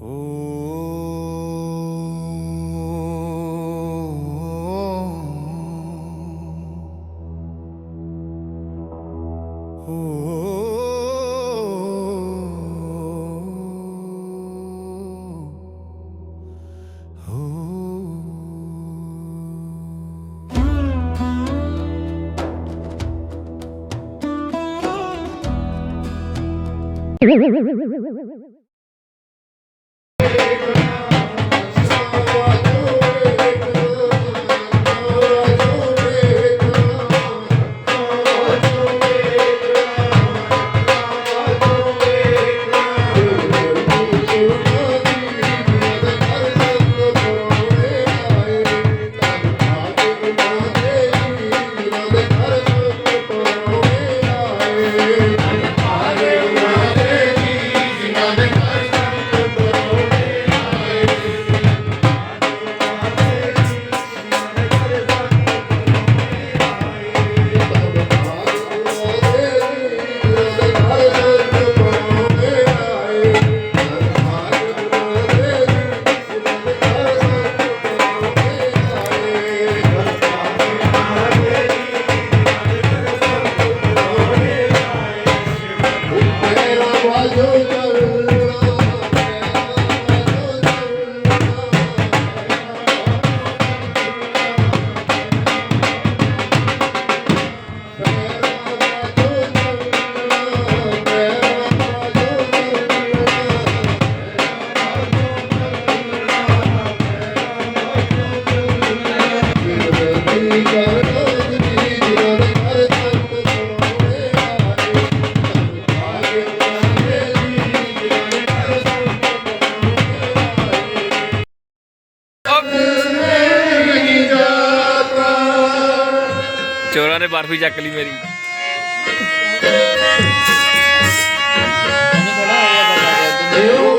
ਚੋਰਾਂ ਨੇ ਚੱਕ ਲਈ ਮੇਰੀ। ਲੋ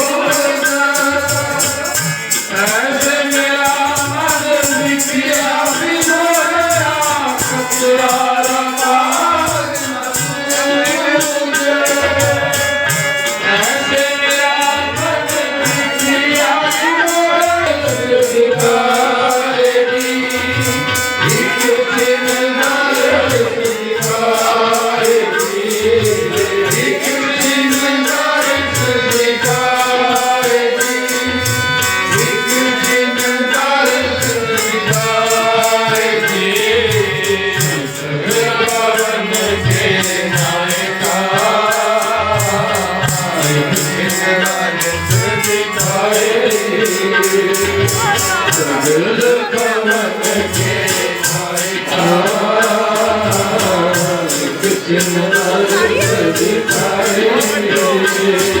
России.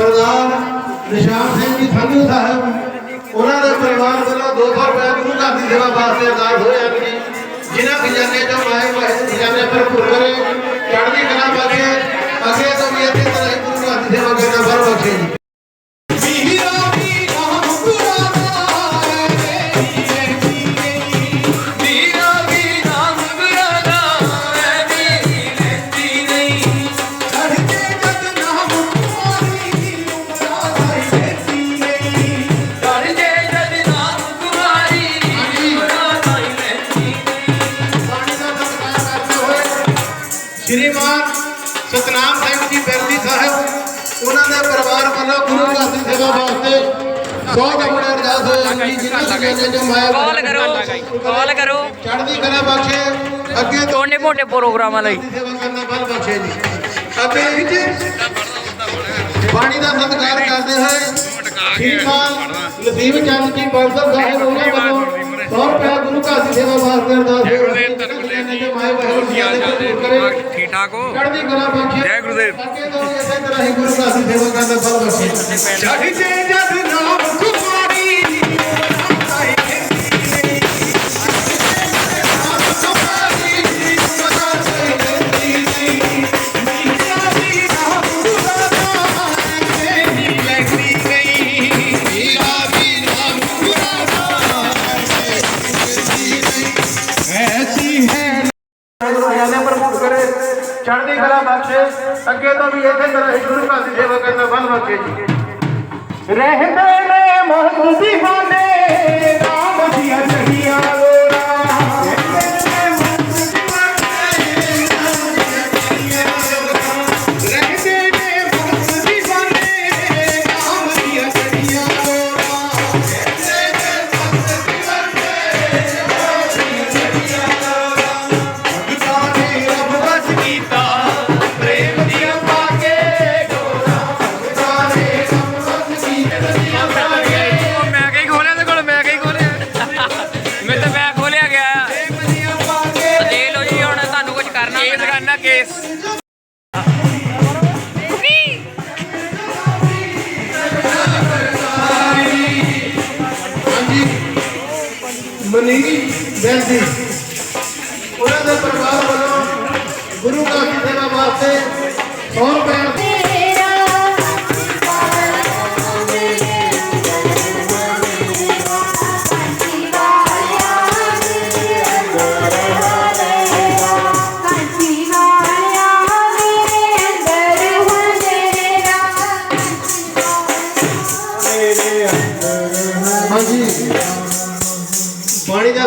ਸਰਦਾਰ ਨਿਸ਼ਾਨ ਸਿੰਘ ਜੀ ਸੰਧੂ ਸਾਹਿਬ, ਉਹਨਾਂ ਦੇ ਪਰਿਵਾਰ ਵੱਲੋਂ 200 ਰੁਪਏ ਗੁਰੂ ਘਰ ਦੀ ਸੇਵਾ ਵਾਸਤੇ ਅਰਦਾਸ ਹੋਏ ਹਨ ਜੀ ਜਿਨ੍ਹਾਂ ਖਜ਼ਾਨੇ ਚੋਂ ਮਾਏ ਵਾਹਿ ਖਜ਼ਾਨੇ ਭਰਪੂਰ ਕਰੇ ਚੜ੍ਹਦੀ ਕਲਾ ਬਖਸ਼ੇ ਅੱਗੇ ਤੋਂ ਵੀ ਇੱਥੇ ਤਰ੍ਹਾਂ ਹੀ ਗੁਰੂ ਘਰ ਦੀ ਸੇਵਾ ਕਰਨਾ ਬਰ ਬਖਸ਼ੇ ਜੀ। ਪਰਿਵਾਰ ਵੱਲੋਂ ਗੁਰੂ ਘਰ ਦੀ ਸੇਵਾ ਵਾਸਤੇ 100 ਕੱਪੜੇ ਅਰਦਾਸ ਜੀ ਮਾਏ ਕਾਲ ਕਰੋ ਕਾਲ ਕਰੋ। ਚੜ੍ਹਦੀ ਕਲਾ ਬਖਸ਼ੇ ਅੱਗੇ ਛੋਟੇ ਮੋਟੇ ਪ੍ਰੋਗਰਾਮਾਂ ਲਈ। ਸੇਵਾ ਕਰਨਾ ਬਲ ਬਖਸ਼ੇ ਜੀ। ਅਤੇ ਜੀ ਬਾਣੀ ਦਾ ਸਤਿਕਾਰ ਕਰਦੇ ਹੋਏ ਸ਼੍ਰੀਮਾਨ ਲਸੀਮ ਚੰਦ ਜੀ ਬਾਂਸਲ ਸਾਹਿਬ ਉਹਨਾਂ ਵੱਲੋਂ 100 ਰੁਪਏ ਗੁਰੂ ਘਰ ਦੀ ਸੇਵਾ ਵਾਸਤੇ ਅਰਦਾਸ ਹੋਈ ਹੈ ਮਾਏ ਵਾਹਿਗੁਰੂ ਜੀ ਦੇ ਭਰਪੂਰ ਕਰੇ ਠੀਕ ਠਾਕ ਹੋ? ਚੜ੍ਹਦੀ ਕਲਾ ਬਖਸ਼ੇ ਜੈ ਗੁਰੂਦੇਵ। ਤੋਂ ਵੀ ਇਸੇ ਤਰ੍ਹਾਂ ਹੀ ਗੁਰੂ ਘਰ ਦੀ ਸੇਵਾ ਕਰਨਾ ਬਲ ਬਖਸ਼ੇ। ਚੜ੍ਹਦੇ ਜਦ ਨਾਮ ਕੁਮਾਰੀ ਚੜ੍ਹਦੀ ਬਖਸ਼ੇ। ਅੱਗੇ ਤੋਂ ਵੀ ਇਸੇ ਤਰ੍ਹਾਂ ਗੁਰੂ ਘਰ ਦੀ ਸੇਵਾ ਕਰਨਾ ਬਲ ਬਖਸ਼ੇ ਜੀ। ਰਹਿੰਦੇ ਨੇ ਮਹਬੂਬ ਦੀਵਾਨੇ ਮਨੀਗੀ ਬੈਂਦੀ। ਉਹਨਾਂ ਦੇ ਪਰਿਵਾਰ ਵੱਲੋਂ ਗੁਰੂ ਘਰ ਦੀ ਸੇਵਾ ਵਾਸਤੇ 100 ਰੁਪਏ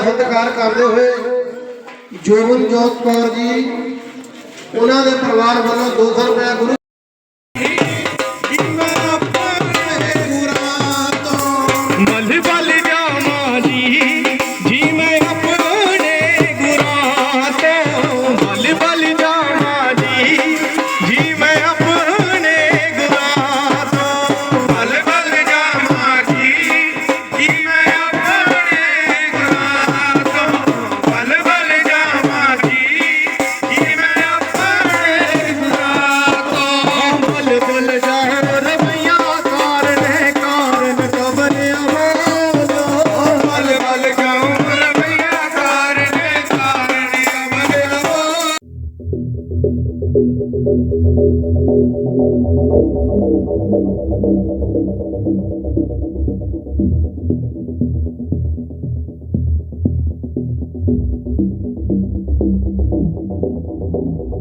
ਸਤਿਕਾਰ ਕਰਦੇ ਹੋਏ ਜੋਗਨ ਜੋਤ ਕੌਰ ਜੀ ਉਹਨਾਂ ਦੇ ਪਰਿਵਾਰ ਵੱਲੋਂ 200 ਰੁਪਏ ਗੁਰੂ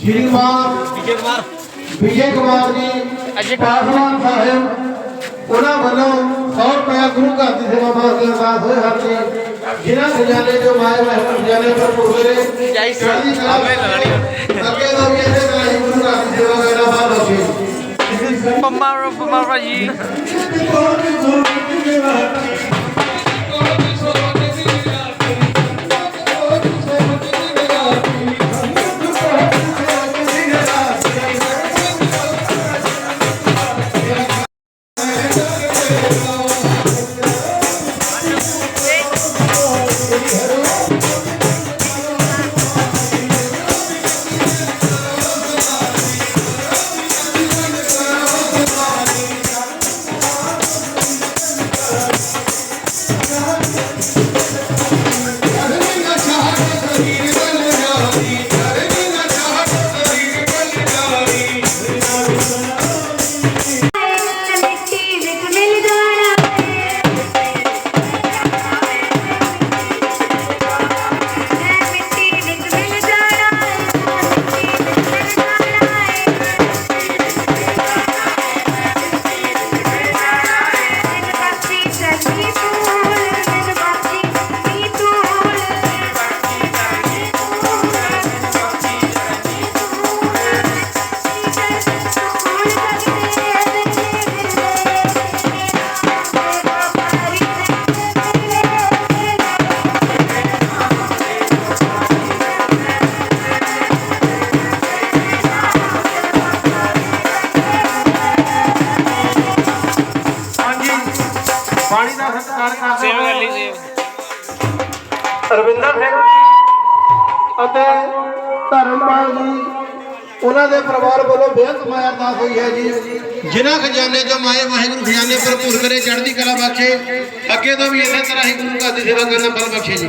ਸ਼੍ਰੀ ਕੁਮਾਰ ਵਿਜੇ ਕੁਮਾਰ। ਵਿਜੇ ਕੁਮਾਰ ਜੀ ਪਾਸਵਾਨ ਸਾਹਿਬ ਉਹਨਾਂ ਵੱਲੋਂ 100 ਰੁਪਏ ਗੁਰੂ ਘਰ ਦੀ ਸੇਵਾ ਵਾਸਤੇ ਅਰਦਾਸ ਹੋਏ ਹਨ ਜੀ। ਜਿਨ੍ਹਾਂ ਖਜ਼ਾਨੇ ਜੋ ਮਾਇਆ ਮਹਿਮੂਦ ਖਜ਼ਾਨੇ ਪਰ ਪੁਰਗਰੇ ਜਾਈ ਸਾਡੀ ਕਲਾਵੇ ਲਗਾਣੀ ਅੱਗੇ ਤੋਂ ਵੀ ਇਸੇ ਤਰ੍ਹਾਂ ਹੀ ਗੁਰੂ ਘਰ ਦੀ ਸੇਵਾ ਕਰਨਾ ਬਾਦ ਹੋ ਗਈ। ਮਮਾ ਰੋ ਮਮਾ ਜੀ ਪਾਣੀ ਦਾ ਸਤਿਕਾਰ ਕਰਦੇ ਸੇਵ ਕਰ ਲਈ ਸੇਵ। ਰਵਿੰਦਰ ਸਿੰਘ ਅਤੇ ਧਰਮਪਾਲ ਜੀ ਉਹਨਾਂ ਦੇ ਪਰਿਵਾਰ ਵੱਲੋਂ ਬੇਅੰਤ ਮਾਇਆ ਅਰਦਾਸ ਹੋਈ ਹੈ ਜੀ। ਜਿਨ੍ਹਾਂ ਖਜ਼ਾਨੇ ਤੋਂ ਮਾਏ ਵਾਹਿਗੁਰੂ ਖਜ਼ਾਨੇ ਭਰਪੂਰ ਕਰੇ ਚੜ੍ਹਦੀ ਕਲਾ ਬਖਸ਼ੇ ਅੱਗੇ ਤੋਂ ਵੀ ਇਸੇ ਤਰ੍ਹਾਂ ਹੀ ਗੁਰੂ ਘਰ ਦੀ ਸੇਵਾ ਕਰਨ ਦਾ ਬਲ ਬਖਸ਼ੇ ਜੀ।